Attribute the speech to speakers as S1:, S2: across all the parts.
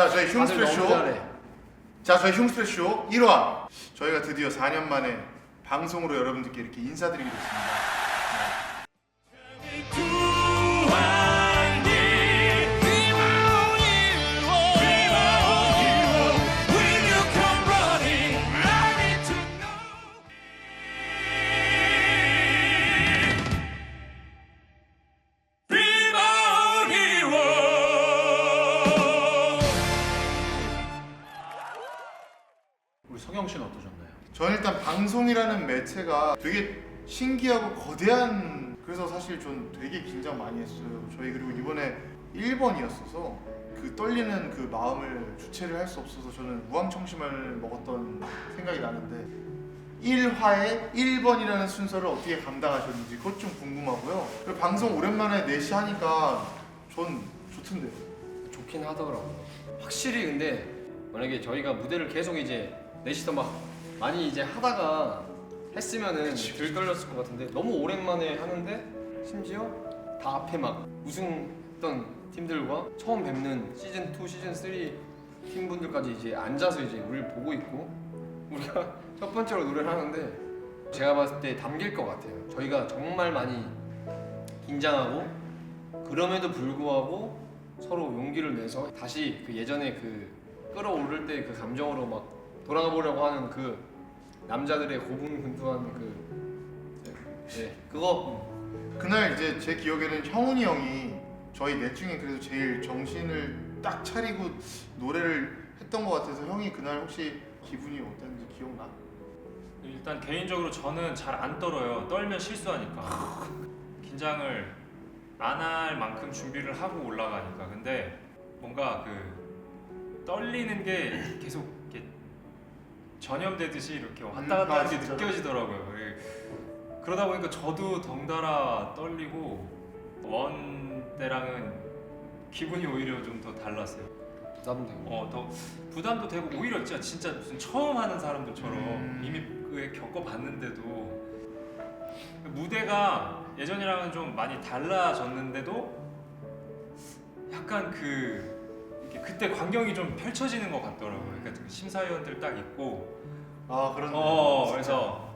S1: 자
S2: 저희 다들. 잘해.
S1: 자 저희 흉스프레쇼 1화. 저희가 드디어 4년 만에 방송으로 여러분들께 이렇게 인사드리게 됐습니다.
S3: 우
S1: 방송이라는 매체가 되게 신기하고 거대한 그래서 사실 전 되게 긴장 많이 했어요. 저희 그리고 이번에 1번이었어서 그 떨리는 그 마음을 주체를 할 수 없어서 저는 무항청심을 먹었던 생각이 나는데 1화에 1번이라는 순서를 어떻게 감당하셨는지 그것 좀 궁금하고요. 그리고 방송 오랜만에 4시 하니까 전 좋던데요.
S2: 좋긴 하더라고요. 확실히 근데 만약에 저희가 무대를 계속 이제 넷이서 막 많이 이제 하다가 했으면은 덜 떨렸을 것 같은데 너무 오랜만에 하는데 심지어 다 앞에 막 우승했던 팀들과 처음 뵙는 시즌 2, 시즌 3 팀분들까지 이제 앉아서 이제 우리를 보고 있고 우리가 첫 번째로 노래를 하는데 제가 봤을 때 담길 것 같아요. 저희가 정말 많이 긴장하고 그럼에도 불구하고 서로 용기를 내서 다시 그 예전에 그 끌어오를 때 그 감정으로 막 돌아가 보려고 하는 그 남자들의 고분분투한 그 네, 네, 그거
S1: 그날 이제 제 기억에는 형훈이 형이 저희 넷 중에 그래도 제일 정신을 딱 차리고 노래를 했던 것 같아서 형이 그날 혹시 기분이 어땠는지 기억나?
S4: 일단 개인적으로 저는 잘 안 떨어요. 떨면 실수하니까. 긴장을 안 할 만큼 준비를 하고 올라가니까. 근데 뭔가 그 떨리는 게 계속 전염되듯이 이렇게 왔다
S1: 음,
S4: 갔다
S1: 아,
S4: 하는 게
S1: 진짜로?
S4: 느껴지더라고요. 예. 그러다 보니까 저도 덩달아 떨리고 원 때랑은 기분이 오히려 좀 더 달랐어요.
S2: 부담되고
S4: 어, 더 부담도 되고 오히려 진짜 진짜 무슨 처음 하는 사람들처럼
S1: 음.
S4: 이미 그에 겪어봤는데도 무대가 예전이랑은 좀 많이 달라졌는데도 약간 그 그때 광경이 좀 펼쳐지는 것 같더라고요. 그러니까 그 심사위원들 딱 있고
S1: 아 그런.
S4: 어 그래서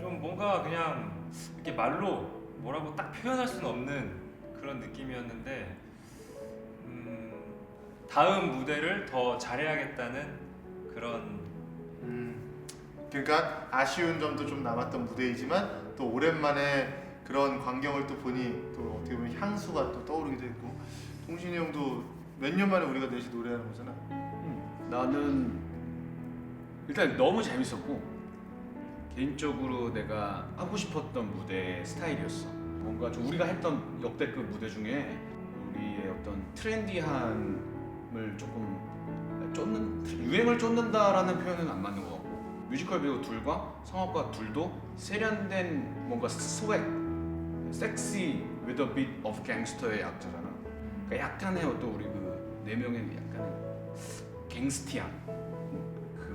S4: 좀 뭔가 그냥 이렇게 말로 뭐라고 딱 표현할 수는 없는 그런 느낌이었는데 음, 다음 무대를 더 잘해야겠다는 그런
S1: 음, 그러니까 아쉬운 점도 좀 남았던 무대이지만 또 오랜만에 그런 광경을 또 보니 또 어떻게 보면 향수가 또 떠오르기도 했고 동신이 형도 몇 년 만에 우리가 넷이 노래하는 거잖아.
S3: 나는 일단 너무 재밌었고 개인적으로 내가 하고 싶었던 무대 스타일이었어. 뭔가 좀 우리가 했던 역대급 무대 중에 우리의 어떤 트렌디함을 조금 쫓는 유행을 쫓는다라는 표현은 안 맞는 것 같고 뮤지컬 배우 둘과 성악가 둘도 세련된 뭔가 스웩, 섹시 with a bit of gangster의 약자잖아. 그러니까 약간의 어떤 우리 그 네 명의 약간의 갱스티한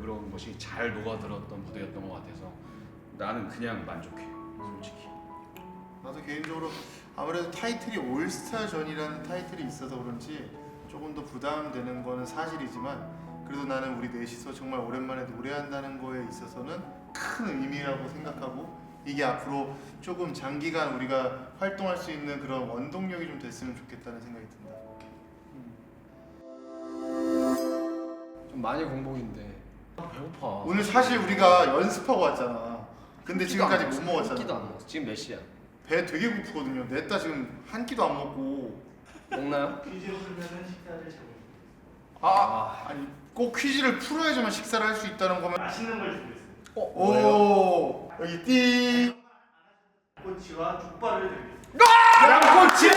S3: 그런 것이 잘 녹아들었던 무대였던 것 같아서 나는 그냥 만족해 솔직히
S1: 나도 개인적으로 아무래도 타이틀이 올스타 전이라는 타이틀이 있어서 그런지 조금 더 부담되는 거는 사실이지만 그래도 나는 우리 넷이서 정말 오랜만에 노래한다는 거에 있어서는 큰 의미라고 생각하고 이게 앞으로 조금 장기간 우리가 활동할 수 있는 그런 원동력이 좀 됐으면 좋겠다는 생각이 든다.
S2: 많이 공복인데 아, 배고파.
S1: 오늘 사실 우리가 연습하고 왔잖아. 근데 지금까지
S2: 못한
S1: 먹었잖아.
S2: 끼도 안 먹었어. 지금 몇 시야?
S1: 배 되게 고프거든요. 냈다 지금 한 끼도 안 먹고.
S2: 먹나요?
S1: 아, 아니 꼭 퀴즈를 풀어야지만 식사를 할 수 있다는 거면
S5: 맛있는 걸 준비했어요.
S2: 어?
S1: 오 여기 띠
S5: 꼬치와 족발을 드리겠습니다.
S1: 양꼬치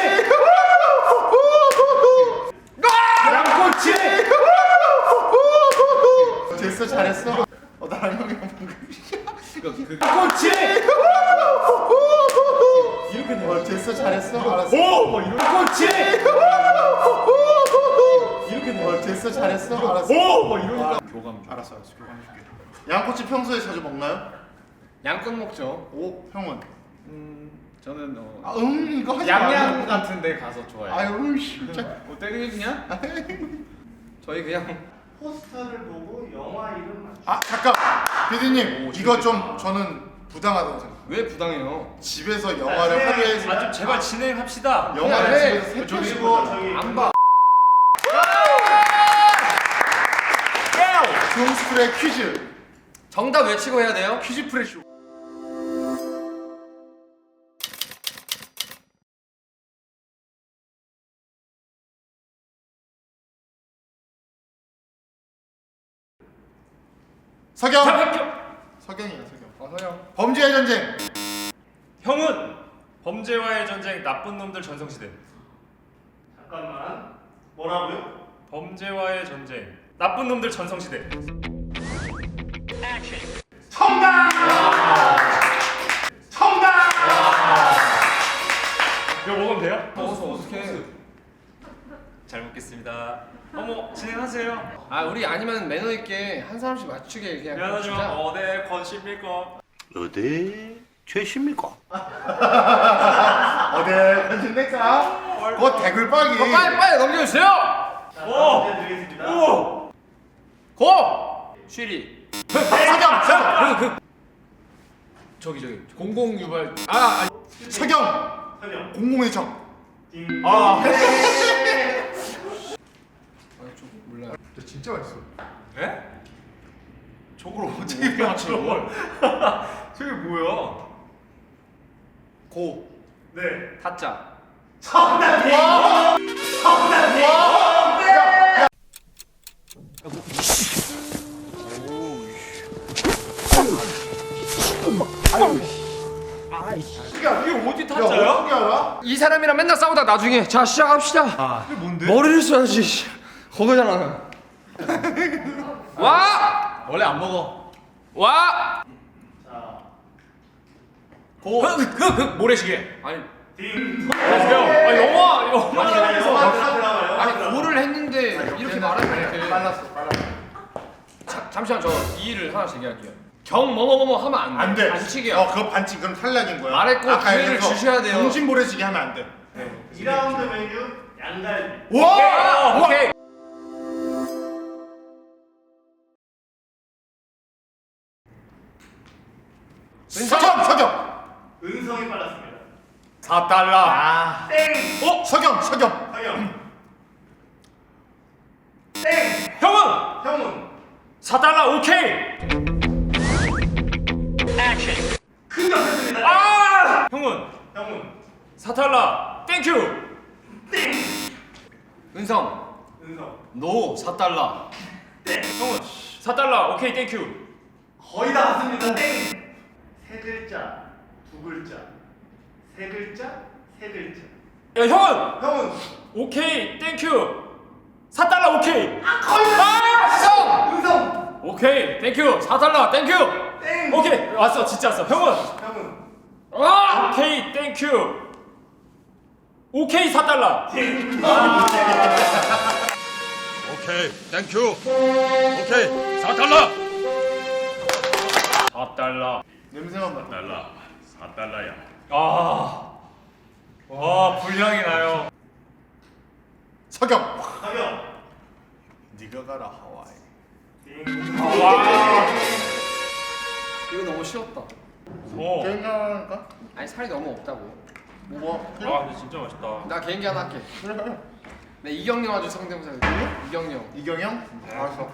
S1: 양꼬치 됐어 잘했어 어 나랑 형이 방금
S3: 그러니까 그
S1: 꼬치 이렇게 돼 어, 됐어 잘했어 알았어
S5: 오! 이런
S1: 꼬치
S5: 이렇게 돼.
S1: 어, 됐어 잘했어 알았어
S5: 오! 뭐 이런
S1: 아,
S3: 교감 좀
S1: 알았어 알았어 교감해줄게 양꼬치 평소에 자주 먹나요?
S2: 양껏 먹죠.
S1: 오 형은
S3: 음, 저는 어,
S1: 아, 음 이거 하지
S3: 양양
S1: 마.
S3: 같은 데 가서 좋아해요.
S1: 아유 진짜.
S3: 뭐 때리냐?
S2: 저희 그냥
S5: 포스터를 보고 영화 이름 맞추.
S1: 아 잠깐 피디님
S3: 오,
S1: 이거 좀
S3: 재밌겠다.
S1: 저는 부당하다고 생각.
S2: 왜 부당해요?
S1: 집에서 영화를 하루에
S4: 아 좀 제발 진행합시다.
S1: 영화를
S2: 해.
S1: 집에서 세
S5: 저기
S1: 편씩
S5: 보자 저기.
S2: 안 봐.
S1: 주홍스쿨의 퀴즈
S2: 정답 외치고 해야 돼요?
S1: 퀴즈 프레쇼. 서경 서경이야 서경.
S2: 어 서영.
S1: 범죄의 전쟁
S4: 형은 범죄와의 전쟁 나쁜 놈들 전성시대.
S5: 잠깐만. 뭐라고요?
S4: 범죄와의 전쟁 나쁜 놈들 전성시대.
S5: 정답. 정답.
S4: 이거 먹으면 돼요? 잘 먹겠습니다. 어머 진행하세요.
S2: 아 우리 아니면 매너 있게 한 사람씩 맞추게 그냥
S4: 미안하지만
S2: 진짜.
S4: 어네 건십니까?
S6: 어디 최십니까?
S1: 어디 현진백사 곧 대굴박이
S2: 어, 빨리 빨리 넘겨주세요.
S5: 자,
S4: 오!
S5: 드리겠습니다.
S4: 오!
S2: 고. 쉬리.
S1: 서경 서경
S3: 저기 저기 공공 유발. 아, 아
S1: 서경. 공공의 적
S5: 딩.
S1: 아.
S2: 몰라요.
S1: 진짜 맛있어
S4: 예?
S1: 저걸 어떻게
S3: 어떻게 맞춰?
S4: 저게 뭐야?
S2: 고.
S5: 네.
S2: 타짜.
S1: 야 이게 어디 타짜야? 어떻게 알아?
S2: 이 사람이랑 맨날 싸우다 나중에 자 시작합시다.
S1: 이게 뭔데?
S2: 머리를 써야지. 씨. 거기잖아. 와!
S3: 원래 안 먹어.
S2: 와!
S5: 자.
S3: 고. 흑흑흑 모래시계.
S2: 아니
S5: 딩.
S4: 안녕하세요. 아 영화 영화
S5: 영화 영화. 영화
S2: 아니. 고를 했는데 이렇게 말하면 이렇게
S1: 빨랐어 빨랐어
S2: 자, 잠시만 저 이의를 하나씩 얘기할게요. 경 뭐뭐뭐뭐 하면 안 돼.
S1: 안 돼
S2: 반칙이야.
S1: 어 그거 반칙 그럼 탈락인 거야
S2: 말했고 기회를 주셔야 돼요.
S1: 정신보레지기 하면 안돼
S5: 2라운드 메뉴 양갈비.
S1: 와!
S2: 오케이.
S1: 서경 서경
S5: 은성이 빨랐습니다.
S3: 4달러.
S1: 아
S5: 땡.
S1: 어? 서경 서경
S5: 서경. 땡.
S4: 형은
S5: 형은
S4: 4달러 오케이.
S5: 큰 역했습니다.
S4: 아! 형은
S5: 형은
S4: 4달러 땡큐.
S5: 땡.
S2: 은성
S5: 은성.
S2: 노 4달러.
S4: 형은 4달러 오케이 땡큐.
S5: 거의 다 왔습니다. 땡. 세 글자, 두 글자, 세 글자, 세 글자.
S4: 야 형은
S5: 형은
S4: 오케이 땡큐. 4달러 오케이.
S5: 거의 다. 은성. 은성.
S4: 오케이 땡큐. 4달러 땡큐.
S5: 땡.
S4: 오케이 왔어 진짜 왔어. 형은
S5: 형은
S4: 아! 오케이 땡큐. 오케이 4달러.
S6: 오케이 땡큐 오케이 4달러
S4: 4달러.
S1: 냄새만 맡아
S6: 달러 4달러야
S4: 아. 와 불량이 나요.
S1: 서경
S5: 서경.
S1: 네가 가라 하와이.
S2: 이거 너무 쉬웠다.
S4: 어.
S1: 개인가할까?
S2: 아니 살이 너무 없다고.
S1: 뭐?
S4: 아 근데 진짜 맛있다.
S2: 나 개인기 하나 할게. 네 이경영 아주 성대모사. 이경영.
S1: 이경영? 알았어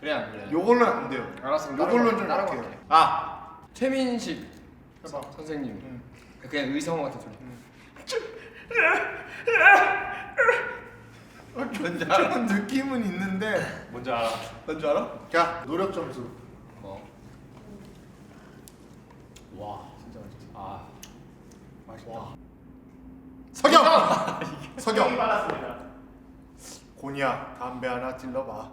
S2: 그래 안 그래?
S1: 요걸로는 안 돼요
S2: 알았어.
S1: 요걸로는 좀
S2: 따라가
S1: 약해요. 아
S2: 최민식
S1: 해봐
S2: 선생님.
S1: 응.
S2: 그냥 의성 같은 소리.
S1: 어, 좀 느낌은 있는데
S4: 뭔지 알아?
S1: 뭔지 알아? 자 노력 점수
S2: 어. 와 진짜 맛있어. 아
S1: 맛있다 서경!
S5: 형이
S1: 서경
S5: 빨랐습니다.
S1: 고니야 담배 하나 찔러봐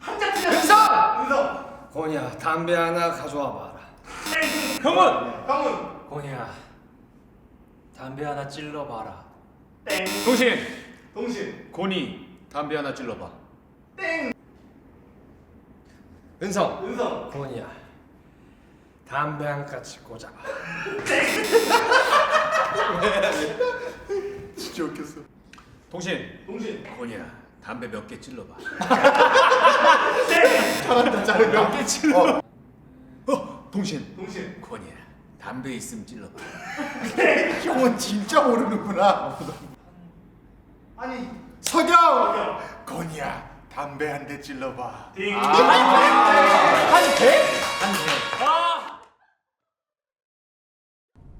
S5: 한자 틀렸습니다.
S2: 은성!
S5: 은성.
S2: 권이야 담배 하나 가져와 봐라.
S4: 형은
S5: 형은
S4: 권이야. 담배 하나 찔러 봐라.
S5: 땡.
S4: 도신.
S5: 동신
S3: 고니 담배 하나 찔러봐.
S2: 은성
S5: 은성
S2: 고은이야 담배 한 까치 꽂아봐
S1: 진짜 웃겼어.
S3: 동신
S5: 동신
S3: 고니야 담배 몇 개 찔러봐.
S1: 잘한다 잘한다.
S3: 몇개 찔러. 어 동신
S5: 동신
S3: 고니야 담배 있으면 찔러봐.
S1: 형은 진짜 모르는구나.
S5: 아니 석영.
S1: 건이야 담배 한 대 찔러봐.
S5: 딩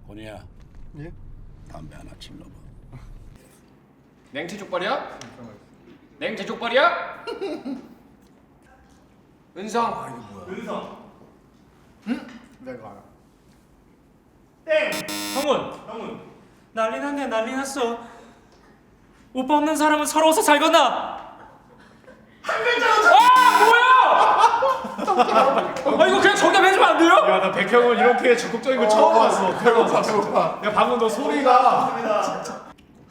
S6: 고니야.
S1: 예?
S6: 담배 하나 찔러봐.
S2: 냉채 족발이야? 냉채 족발이야? 은성
S5: 은성
S1: 내가 알아.
S5: 땡
S4: 형은
S5: 형은
S4: 난리 났네 난리 났어. 오빠 없는 사람은 서러워서 살거나. 한 글자로 아 뭐야? 아 이거 그냥 정답 해주면 안 돼요?
S3: 야 나 백형은 이렇게 적극적인 거 처음 봤어.
S1: 배고파 배고파.
S3: 야 방금 너 소리가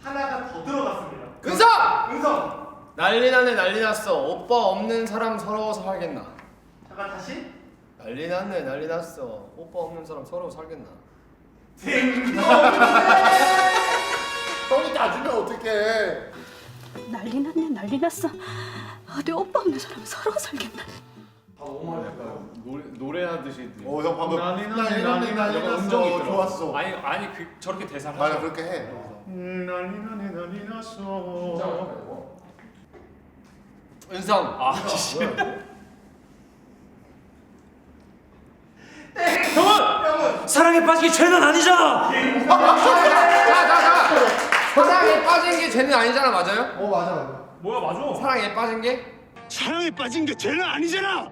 S5: 하나가 더 들어갔습니다
S2: 은성!
S5: 은성
S2: 난리 났네 난리 났어 오빠 없는 사람 서러워서 살겠나
S5: 잠깐 다시
S2: 난리 났네 난리 났어 오빠 없는 사람 서러워 살겠나
S5: 딩
S1: 형이 따주면 어떡해.
S7: 난리 났네 난리 났어 어디 오빠 없는 사람 서러워 살겠나
S2: 아
S3: 노래 노래하듯이.
S1: 어 형 방금
S3: 난리 났네,
S1: 난리 났네 난리
S3: 약간
S1: 났어.
S3: 음정이.
S1: 좋았어.
S4: 아니 아니 그 저렇게 대사를
S1: 맞아
S4: 하죠.
S1: 그렇게 해.
S3: 난리 나네 난리 났어.
S2: 은성
S4: 아 씨. 형은 사랑에 빠지기 죄는 아니잖아.
S2: 자자자 사랑에 빠진 게 죄는 아니잖아 맞아요?
S1: 어 맞아 맞아.
S4: 뭐야 맞아.
S2: 사랑에 빠진 게?
S6: 사랑에 빠진 게 죄는 아니잖아.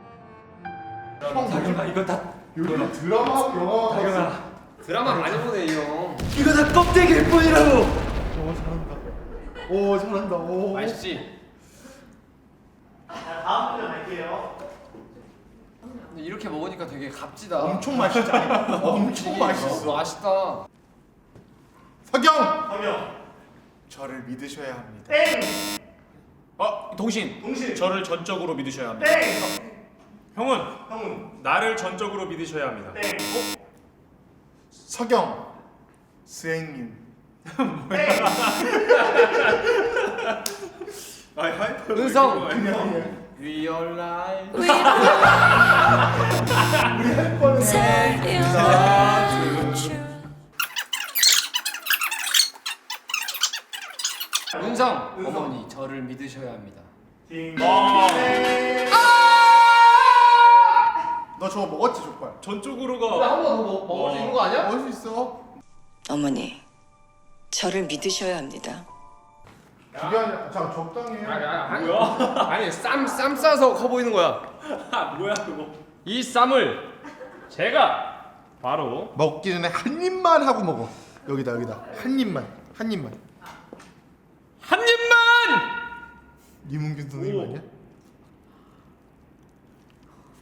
S4: 당연아 이거 다
S1: 요즘 드라마하고 영화하고
S4: 당연아.
S2: 드라마 많이 보네 이 형
S4: 이거 다 껍데기일 뿐이라고.
S1: 오 잘한다. 오 잘한다. 오.
S2: 맛있지?
S5: 자 다음 문제 갈게요
S2: 근데 이렇게 먹으니까 되게 값지다
S1: 엄청 맛있지 않아? 엄청 맛있어.
S2: 맛있다
S1: 석영.
S5: 성영
S1: 저를 믿으셔야 합니다.
S5: 땡
S3: 어 동신.
S5: 동신
S3: 저를 전적으로 믿으셔야 합니다.
S5: 땡
S4: 형은
S5: 형은
S4: 나를 전적으로 믿으셔야 합니다.
S5: 땡
S1: 석영. 스행님.
S3: 아이 하이퍼.
S2: 은성 We are live 은성
S5: 은성.
S2: 어머니 저를 믿으셔야 합니다
S5: 딩
S4: 아.
S5: 땡.
S1: 너 저거 먹었지 족발?
S4: 전적으로가
S2: 한번더 먹을 수 있는 거 아니야?
S1: 먹을 수 있어.
S8: 어머니, 저를 믿으셔야 합니다.
S1: 그게 아니라 자 적당히 해.
S2: 아니 아니 아니 쌈, 쌈 싸서 커 보이는 거야
S4: 아 뭐야 그거.
S2: 이 쌈을 제가 바로
S1: 먹기 전에 한 입만 하고 먹어. 여기다 여기다 한 입만 한 입만.
S2: 한 입만
S1: 이문균 선생님
S4: 오.
S1: 아니야?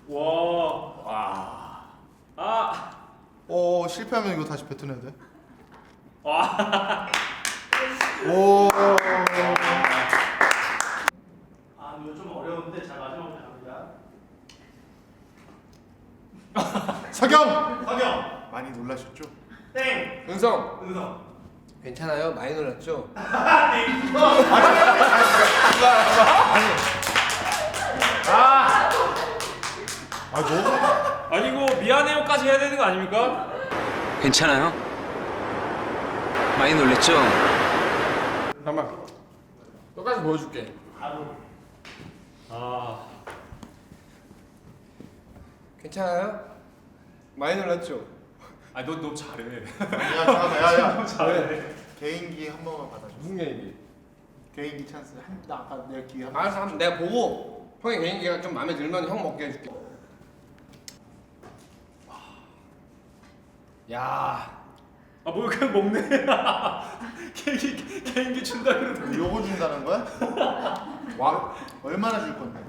S4: 와. 와. 아.
S1: 어 실패하면 이거 다시 뱉어내야 돼.
S4: 와.
S1: 오.
S5: 아 이거 좀 어려운데 자 마지막으로 갑니다
S1: 석영.
S5: 성영
S1: 많이 놀라셨죠?
S5: 땡
S2: 은성
S5: 은성
S2: 괜찮아요? 많이 놀랐죠?
S1: 아 너?
S4: 아니 이거 미안해요까지 해야 되는 거 아닙니까?
S9: 괜찮아요? 많이 놀랬죠?
S2: 잠깐만 똑같이 보여줄게
S5: 바로
S4: 아.
S2: 괜찮아요? 많이 놀랐죠?
S4: 아니 너너 잘해.
S1: 야 잠깐만 야야.
S4: 잘해.
S1: 개인기 한 번만 받아줘.
S2: 무슨 얘기?
S1: 개인기 찬스. 한, 나 아까 내가 기회 한 번.
S2: 알았어 한번 내가 보고 형의 개인기가 좀 마음에 들면 형 먹게 해줄게 야
S4: 아 뭐야 그냥 먹네. 개인기 개인기 준다 그러더니.
S1: 요거 준다는 거야?
S2: 와,
S1: 얼마나 줄 건데?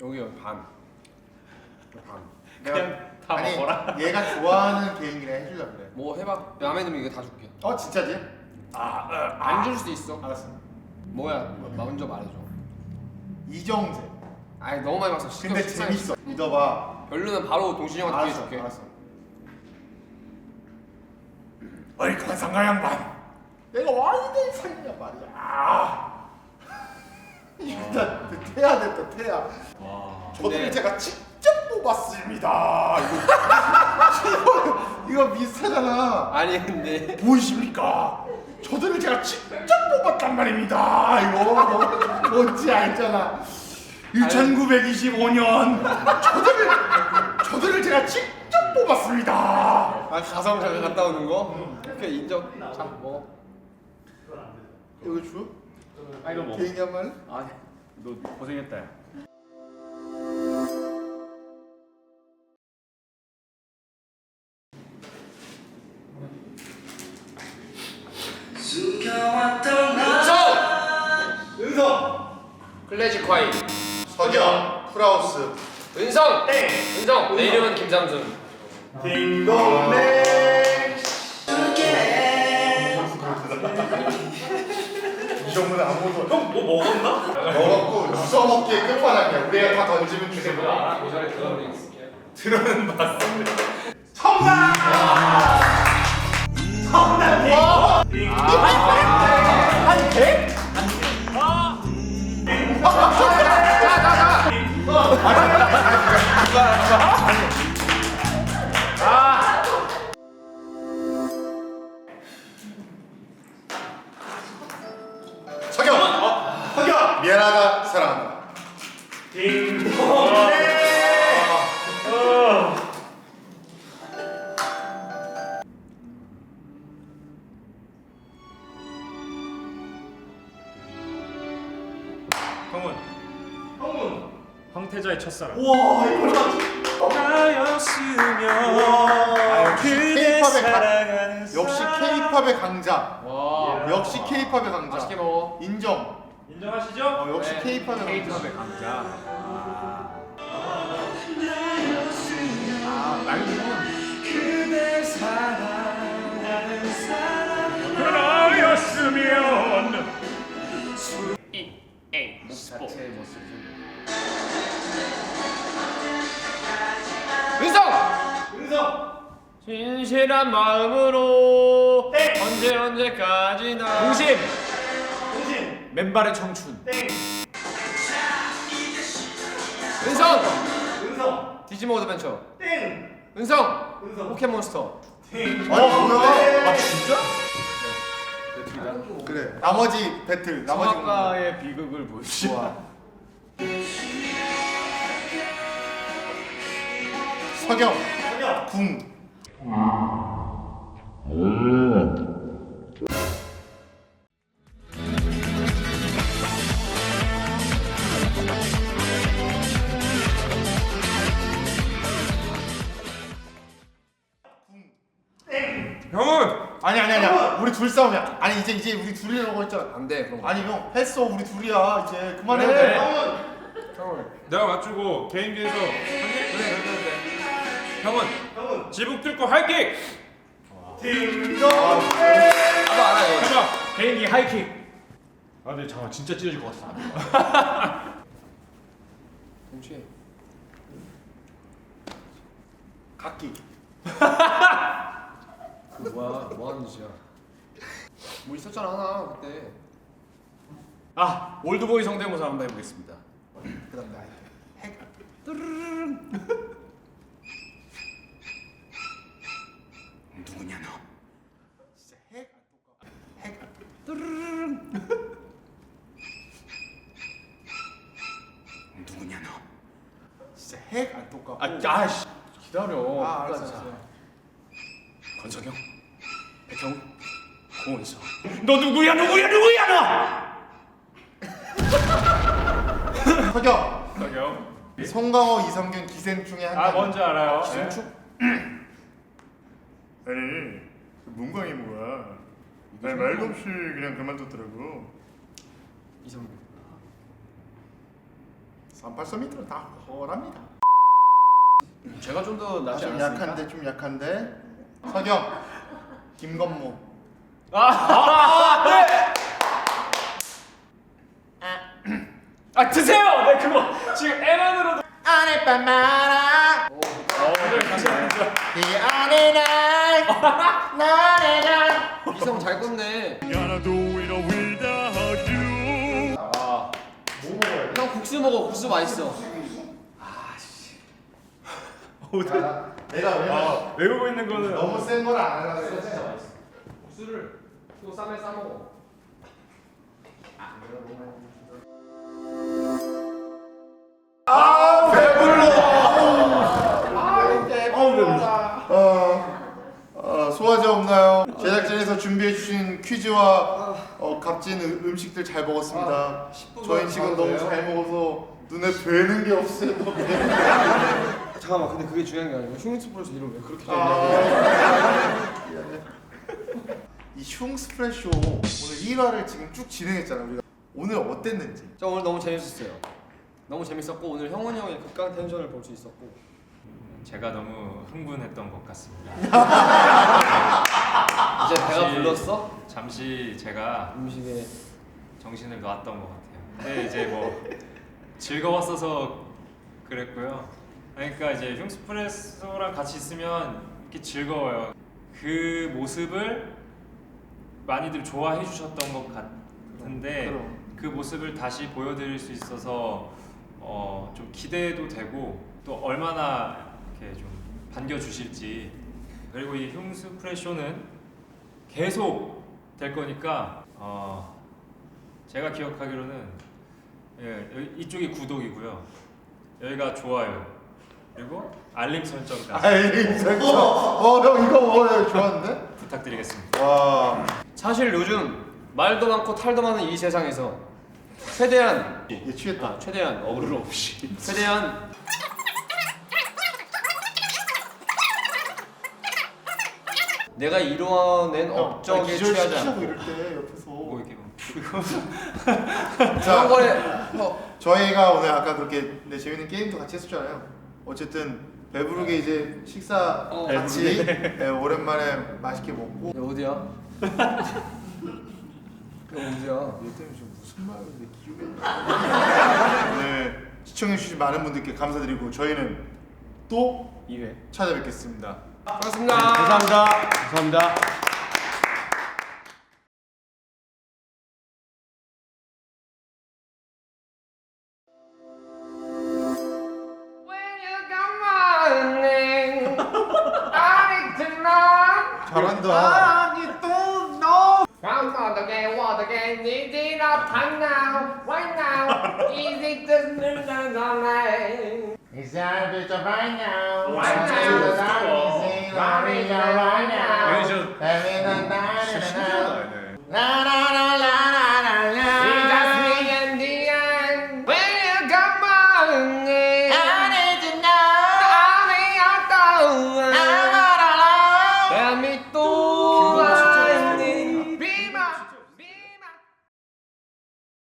S2: 여기요 반 반.
S4: 그냥 다
S1: 아니
S4: 먹어라.
S1: 얘가 좋아하는 개인기를 해주려 그래.
S2: 뭐 해봐 마음에 들면 이거 다 줄게
S1: 어 진짜지?
S2: 안줄 수도 있어
S1: 알았어.
S2: 뭐야 먼저 말해줘
S1: 이정재.
S2: 아니 너무 많이 봤어
S1: 근데
S2: 식상-
S1: 재밌어. 믿어봐.
S2: 별로는 바로 동준이 형한테
S1: 알았어,
S2: 얘기해줄게
S1: 알았어. 어이 관상가 양반. 내가 와인의 상이야 말이야. 아. 일단 그 태야 됐다 태야. 저들을
S2: 근데-
S1: 제가 직접 뽑았습니다. 이거 이거 비슷하잖아.
S2: 아니 근데
S1: 보이십니까? 저들을 제가 직접 뽑았단 말입니다. 이거 뭔지 알잖아. 1925년 저들을 저들을 제가 직접 뽑았습니다.
S2: 아 가성 잠깐 갔다 오는 거? 그 인정 자 먹어
S1: 이거 줘?
S3: 아 이거 뭐?
S1: 개인이 한 말?
S3: 아너 고생했다. 야.
S2: 은성!
S1: 은성,
S2: 클래식 과일
S1: 석영, 프라우스,
S2: 은성! 은성! 내 이름은 김삼순
S1: 딩동댕. 이 정도는 아무도
S5: 형 뭐 먹었나?
S1: 먹었고 주워 먹기의 끝판왕이야. 우리가 다 던지면
S5: 봤습니다.
S4: 황태자의 첫사랑.
S1: 와 이거
S4: 나였으면
S1: K-팝의 강, 역시 K-팝의 강자.
S2: 와
S1: 역시 K-팝의 강자.
S2: 맛있게 먹어
S1: 인정.
S4: 인정하시죠?
S1: 어, 역시
S2: 네.
S1: K-팝의 강자.
S3: K-팝의 강자.
S2: 아 말고
S4: 나였으면
S2: 자체의 모습 은성!
S5: 은성.
S2: 진실한 마음으로 언제 언제까지나
S3: 동심
S5: 동신.
S3: 맨발의 청춘.
S5: 땡.
S2: 은성!
S5: 은성.
S2: 디지몬 어드벤처
S5: 땡.
S2: 은성!
S5: 은성.
S2: 포켓몬스터
S5: 땡.
S1: 아 뭐야? 아
S3: 진짜?
S1: 그래. 나머지 배틀. 나머지 공격.
S3: 성악가의 비극을 보여주지.
S1: 좋아. 석영,
S5: 석영.
S1: 궁.
S5: 땡.
S4: 형은
S1: 아니 아니 아니야. 우리 둘 싸움이야. 아니 이제 이제 우리 둘이라고 했잖아.
S2: 안돼 거
S1: 아니 형 했어. 우리 둘이야. 이제 그만해.
S4: 그래.
S1: 형은
S4: 내가 맞추고 개인기에서
S2: 그래 그래 그래
S4: 형은
S5: 형은
S4: 지붕 뚫고.
S5: 딩동.
S2: 나도 알아 이거
S3: 해봐. 개인기 하이킥. 아 근데 잠깐 진짜 찢어질 것 같아.
S2: 동시에
S1: 각기.
S2: 그 뭐야 뭐 하는 짓이야 뭐 있었잖아 하나 그때
S3: 아 올드보이 성대모사 한번 해보겠습니다.
S1: 그 다음 나. 핵.
S6: 누구냐 너?
S1: 진짜 핵. 핵.
S6: 누구냐 너?
S1: 진짜 핵 안 똑같고.
S3: 아 아씨 기다려.
S1: 아, 알았어. 알았어.
S3: 백형, 고은서. 너 누구야 누구야 누구야 너?
S1: 석영.
S4: 석영.
S1: 송강호, 이성균 기생충의 한.
S4: 아. 뭔지 알아요.
S1: 기생충? 아니 문광이 뭐야? 아니 말도 없이 그냥 그만뒀더라고.
S2: 이성균
S1: 38서미터는 다 허랍니다.
S2: 제가 좀 더 낫지
S1: 좀
S2: 않았습니까?
S1: 약한데 좀 약한데. 석영, 김건모.
S4: 아 드세요. 네 그거 지금 애만으로도.
S1: 안에 밤 말아
S2: 오,
S4: 어, 네.
S1: 이 안에 날 나의 날
S2: 이성 잘.
S4: 아,
S1: 뭐 돼?
S2: 형 국수 먹어. 국수 맛있어.
S1: 나- 내가 왜냐면
S4: 아 외우고 있는 거는
S1: 너무 센 걸 안 하려고 했어
S2: 국수를 또 쌈에 싸 먹어.
S1: 아 배불러 아 배불러 어, 어, 소화제 없나요? 제작진에서 준비해 주신 퀴즈와 어, 값진 음- 음식들 잘 먹었습니다 저희 지금 너무 잘 먹어서 눈에 뵈는 게 없어요
S2: 잠깐만, 근데 그게 중요한 게 아니고 흉스프레스 이름 왜 그렇게?
S1: 아. 이 흉스프레쇼 오늘 1화를 지금 쭉 진행했잖아 우리가 오늘 어땠는지
S2: 저 오늘 너무 재밌었어요. 너무 재밌었고 오늘 형원이 형의 극강 텐션을 볼 수 있었고
S4: 제가 너무 흥분했던 것 같습니다.
S2: 이제 배가
S4: 혹시-
S2: 불렀어?
S4: 잠시 제가
S2: 음식에
S4: 정신을 놨던 것 같아요. 근데 이제 뭐 즐거웠어서 그랬고요. 그러니까 이제 흉스프레소랑 같이 있으면 이렇게 즐거워요. 그 모습을 많이들 좋아해 주셨던 것 같은데
S1: 그럼.
S4: 그 모습을 다시 보여드릴 수 있어서 어, 좀 기대도 되고 또 얼마나 이렇게 좀 반겨 주실지. 그리고 이 흉스 프레쇼는 계속 될 거니까 어, 제가 기억하기로는 예, 이쪽이 구독이고요. 여기가 좋아요. 그리고 알림 설정까지.
S1: 아이 설정. 어 형 이거 뭐 좋았는데?
S4: 부탁드리겠습니다.
S1: 와
S2: 사실 요즘 말도 많고 탈도 많은 이 세상에서 최대한
S1: 얘 취했다.
S2: 아, 최대한 어그로 없이 최대한 내가 이루어낸 업적에
S1: 기절
S2: 취하지
S1: 시키고
S2: 않고
S1: 이럴 때 옆에서.
S4: 뭐 이렇게 뭐
S2: 그런
S1: 자
S2: 거에 어,
S1: 저희가 오늘 아까 그렇게 네, 재밌는 게임도 같이 했었잖아요. 어쨌든 배부르게 이제 식사
S2: 어,
S1: 같이 네, 오랜만에 맛있게 먹고.
S2: 야, 어디야? 야, 어디야?
S1: 얘 때문에 지금 무슨 말을 내 기억에 네 시청해주신 많은 분들께 감사드리고 저희는 또
S2: 2회
S1: 찾아뵙겠습니다
S2: 반갑습니다
S3: 감사합니다. 감사합니다.
S1: 잘한다
S9: the game, what the game, need enough time now, right now, easy to snooze and all
S1: night. He's out of it right now. Right now. Right now. Right now. Right now.
S9: Right now.
S1: Right now.